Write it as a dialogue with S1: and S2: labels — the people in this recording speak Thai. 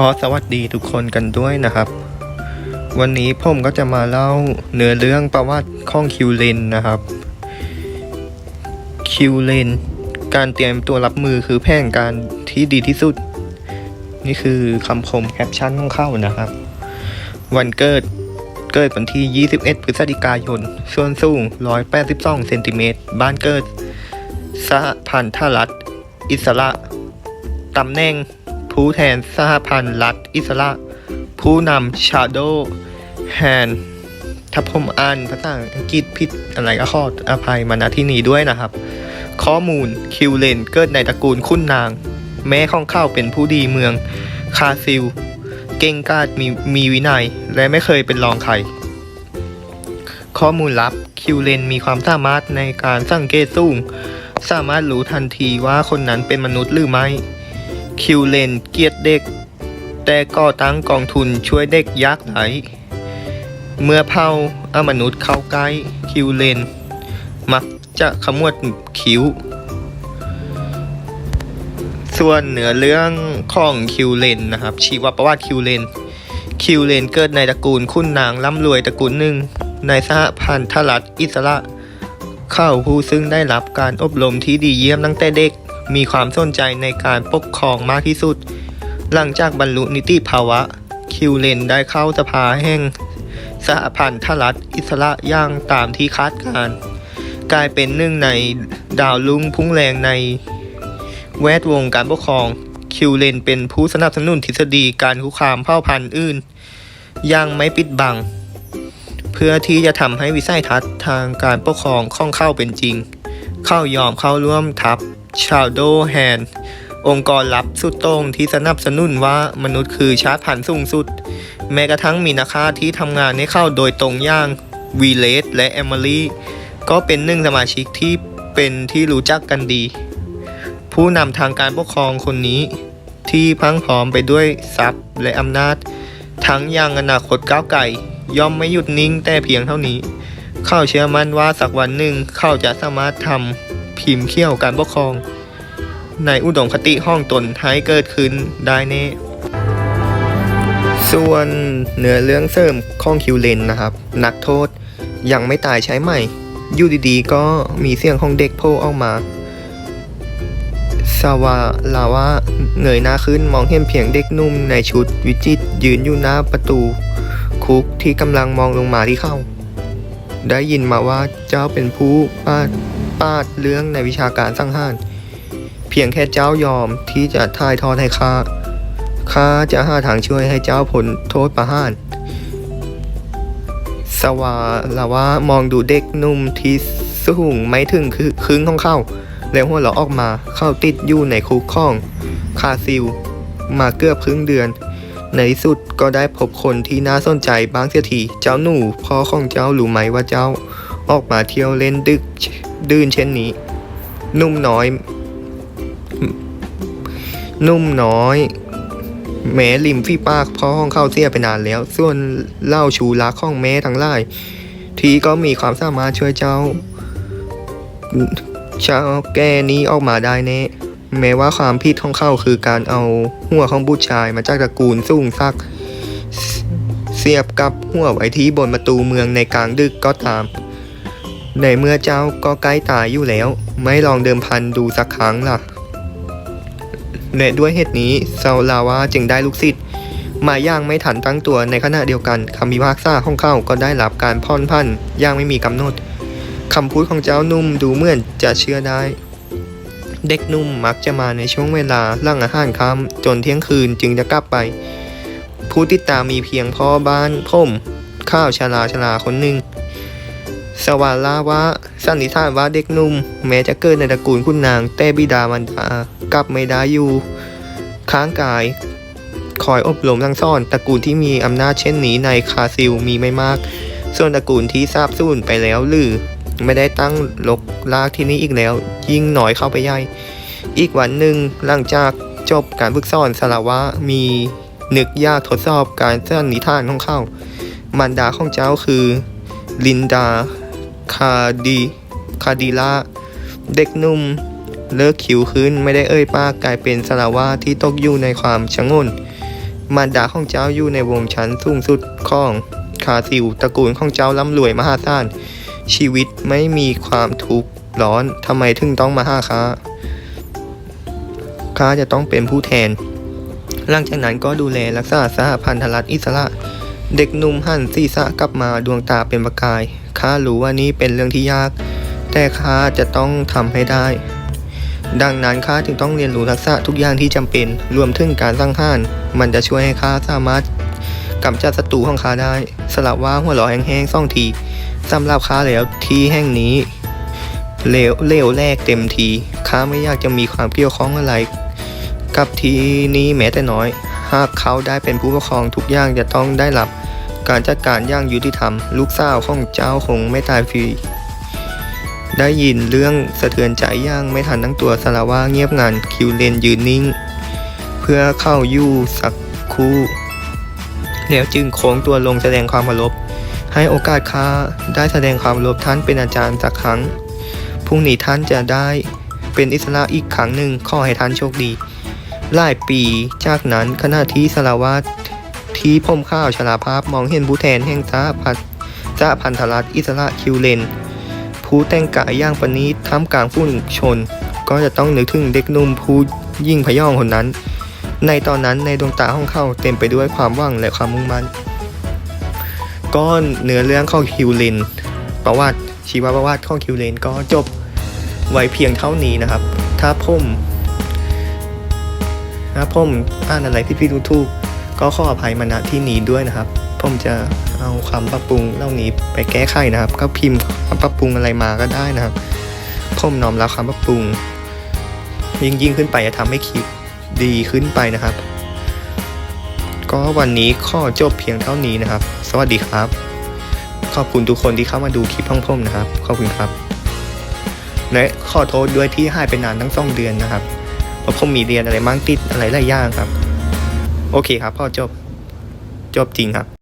S1: ขอสวัสดีทุกคนกันด้วยนะครับ วันนี้ผมก็จะมาเล่าเนื้อเรื่องประวัติของคิวเลนนะครับ คิวเลนการเตรียมตัวรับมือคือแผนการที่ดีที่สุด นี่คือคำคมแคปชั่นของเขานะครับ วันเกิดเกิดวันที่ 21 พฤศจิกายน ส่วนสูง 182 เซนติเมตร บ้านเกิดสหพันธรัฐ อิสระ ตำแหน่ง ผู้แทนสหพันธ์รัฐอิสระผู้นำชาโดแฮนถ้าผมอ่านภาษาอังกฤษผิดอะไรก็ขออภัยมาณที่นี้ด้วยนะครับ ข้อมูลคิวเลนเกิดในตระกูลคุณนาง แม่ของเข้าเป็นผู้ดีเมืองคาซิล เก่งกาจมีมีวินัย และไม่เคยเป็นรองใครข้อมูลลับคิวเลนมีความสามารถในการสังเกตสูง สามารถรู้ทันทีว่าคนนั้นเป็นมนุษย์หรือไม่ คิวเลนเกลียดเด็ก แต่ก่อตั้งกองทุนช่วยเด็กยากไร้เมื่อเผาอมนุษย์เข้าใกล้คิวเลน มักจะขมวดคิ้ว ส่วนเหนือเรื่องของคิวเลนนะครับ ชีวประวัติคิวเลน คิวเลนเกิดในตระกูลคุณนางร่ำรวยตระกูลหนึ่ง ในสหพันธรัฐอิสระ เข้าผู้ซึ่งได้รับการอบรมที่ดีเยี่ยมตั้งแต่เด็ก มีความสนใจในการปกครองมากที่สุด หลังจากบรรลุนิติภาวะ คิวเลนได้เข้าสภาแห่งสหพันธรัฐอิสระย่างตามที่คาดการ์กลายเป็นหนึ่งในดาวลุ่งพุ่งแรงในแวดวงการปกครอง คิวเลนเป็นผู้สนับสนุนทฤษฎีการคุกคามเผ่าพันธุ์อื่นย่างไม่ปิดบัง เพื่อที่จะทำให้วิสัยทัศน์ทางการปกครองคล่องเข้าเป็นจริง เข้ายอมเข้าร่วมทัพ ชาวโดแฮนองค์กรลับสุดโต่งที่สนับสนุนว่ามนุษย์คือชาติพันธุ์สูงสุด แม้กระทั่งมีนาคาที่ทำงานให้เข้าโดยตรงอย่างวีเลสและแอมเมอรี่ก็เป็นหนึ่งสมาชิกที่เป็นที่รู้จักกันดี ผู้นำทางการปกครองคนนี้ ที่พังพร้อมไปด้วยทรัพย์และอำนาจ ทั้งยังอนาคตก้าวไกลย่อมไม่หยุดนิ่งแต่เพียงเท่านี้ เข้าเชื่อมั่นว่าสักวันหนึ่งเขาจะสามารถทำ พิมพ์เขี้ยวการปกครอง ในอุดมคติห้องตนให้เกิดขึ้นได้แน่ส่วนเนื้อเรื่องเสริมข้องคิวเลนนะครับ นักโทษยังไม่ตายใช้ใหม่อยู่ดีๆ ก็มีเสียงของเด็กโผล่ออกมาสวาลาวาเงยหน้าขึ้นมองเห็นเพียงเด็กนุ่มในชุดวิจิตยืนอยู่หน้าประตู คุกที่กำลังมองลงมาที่เข้าได้ยินมาว่าเจ้าเป็นผู้ปา ปาดเรื่องในวิชาการสังห้ารเพียงแค่เจ้ายอมที่จะถ่ายทอดให้ข้าข้าจะหาทางช่วยให้เจ้าพ้นโทษประหารสวาลาวามองดูเด็กหนุ่มที่สูงไม่ถึงคือครึ่งของเข้า แล้วหัวเราออกมาเข้าติดอยู่ในคุกข้อง คาซิล มาเกือบครึ่งเดือน ในที่สุดก็ได้พบคนที่น่าสนใจบ้างเสียทีเจ้าหนูพ่อของเจ้ารู้ไหมว่าเจ้าออกมาเที่ยวเล่นดึกดื่นเช่นนี้ นุ่มน้อย นุ่มน้อยแม้ริมฝีปากพ่อของเข้าเสียไปนานแล้ว ส่วนเล่าชูรักของแม่ทั้งหลาย ทีก็มีความสามารถช่วยเจ้าเจ้าแก้นี้ออกมาได้แน่แม้ว่าความผิดของเข้าคือการเอาหัวของบุตรชายมาจากตระกูลสูงซัก เสียบกับหัวไว้ที่บนประตูเมืองในกลางดึกก็ตาม ในเมื่อเจ้าก็ใกล้ตายอยู่แล้ว ไม่ลองเดิมพันดูสักครั้งล่ะ และด้วยเหตุนี้ซาลาวาจึงได้ลูกศิษย์มาย่างไม่ทันตั้งตัวในขณะเดียวกันคำพิพากษาของเขาก็ได้รับการพ่อนพันย่างไม่มีกำหนดคำพูดของเจ้านุ่มดูเหมือนจะเชื่อได้ เด็กนุ่มมักจะมาในช่วงเวลาหลังอาหารค่ำจนเที่ยงคืนจึงจะกลับไป ผู้ติดตามมีเพียงพ่อบ้านผมข้าวชาลาชาลาคนหนึ่ง สวาลาว่าสันนิษฐานว่าเด็กหนุ่ม แม้จะเกิดในตระกูลคุณนาง แต่บิดามารดากลับไม่ได้อยู่ ค้างกาย คอยอบรมทั้งสอนตระกูลที่มีอำนาจเช่นนี้ในคาซิลมีไม่มาก ส่วนตระกูลที่ทราบสูญไปแล้วหรือไม่ได้ตั้งลกลากที่นี้อีกแล้ว ยิ่งหน่อยเข้าไปใหญ่ อีกวันหนึ่งหลังจากจบการฝึกสอนสารวะมีนึกยากทดสอบการสันนิษฐานของเขามารดาของเจ้าคือ ลินดา คาดีคาดิลาเด็กหนุ่ม เลิกคิวขึ้นไม่ได้เอ่ยปากกลายเป็นสารวะที่ตกอยู่ในความชงนมารดาของเจ้าอยู่ในวงชั้นสูงสุดของคาซิลตระกูลของเจ้าร่ำรวยมหาศาลชีวิตไม่มีความทุกข์ร้อนทำไมถึงต้องมาห้าข้าข้าจะต้องเป็นผู้แทน หลังจากนั้นก็ดูแลรักษาสหพันธรัฐอิสระ เด็กหนุ่มหันศีรษะกลับมาดวงตาเป็นประกาย ข้ารู้ว่านี้เป็นเรื่องที่ยาก แต่ข้าจะต้องทำให้ได้ ดังนั้นข้าจึงต้องเรียนรู้ทักษะทุกอย่างที่จำเป็น รวมถึงการสร้างห้าน มันจะช่วยให้ข้าสามารถกำจัดศัตรูของข้าได้ สลับว่าหัวเราะแห้งๆซ่องทีสำหรับข้าแล้วที่แห่งนี้เลวเลวแรกเต็มที ข้าไม่อยากจะมีความเกี่ยวข้องอะไร กับที่นี้แม้แต่น้อย หากเขาได้เป็นผู้ปกครองทุกอย่างจะต้องได้รับการจัดการอย่างยุติธรรม ลูกสาวของเจ้าคงไม่ตายฟรี ได้ยินเรื่องสะเทือนใจย่างไม่ทันทั้งตัวสารว่าเงียบงันคิวเลนยืนนิ่ง เพื่อเข้ายู่สักคู่ แล้วจึงโค้งตัวลงแสดงความเคารพให้โอกาสข้าได้แสดงความเคารพท่านเป็นอาจารย์สักครั้งพรุ่งนี้ท่านจะได้เป็นอิสระอีกครั้งหนึ่งขอให้ท่านโชคดี หลายปี จากนั้นขณะที่สลาวัตที่ผมข้าวชลาภาพมองเห็นผู้แทนแห่งสหพันธ์สหพันธรัฐอิสระคิวเลน ผู้แต่งกายย่างประณีตท่ามกลางผู้ชน ก็จะต้องนึกถึงเด็กหนุ่มผู้ยิ่งพยองคนนั้น ในตอนนั้นในดวงตาของเขาเต็มไปด้วยความหวังและความมุ่งมั่นก็เนื้อเรื่องของคิวเลนประวัติชีวประวัติของคิวเลนก็จบไว้เพียงเท่านี้นะครับ ถ้าผม ถ้าผมอ่านอะไรที่พี่ดูถูกก็ขออภัยมาณที่นี้ด้วยนะครับ ผมจะเอาคำปรับปรุงเหล่านี้ไปแก้ไขนะครับ ก็พิมพ์คำปรับปรุงอะไรมาก็ได้นะครับ ผมน้อมรับคำปรับปรุง ยิ่งยิ่งขึ้นไปจะทำให้คลิปดีขึ้นไปนะครับ ก็วันนี้ข้อจบเพียงเท่านี้นะครับ สวัสดีครับ ขอบคุณทุกคนที่เข้ามาดูคลิปของผมนะครับ ขอบคุณครับและขอโทษด้วยที่หายไปนานทั้งสองเดือนนะครับ เพราะผมมีเรียนอะไรมั่งติดอะไรหลายอย่างครับ โอเคครับพ่อจบ จบจริงครับ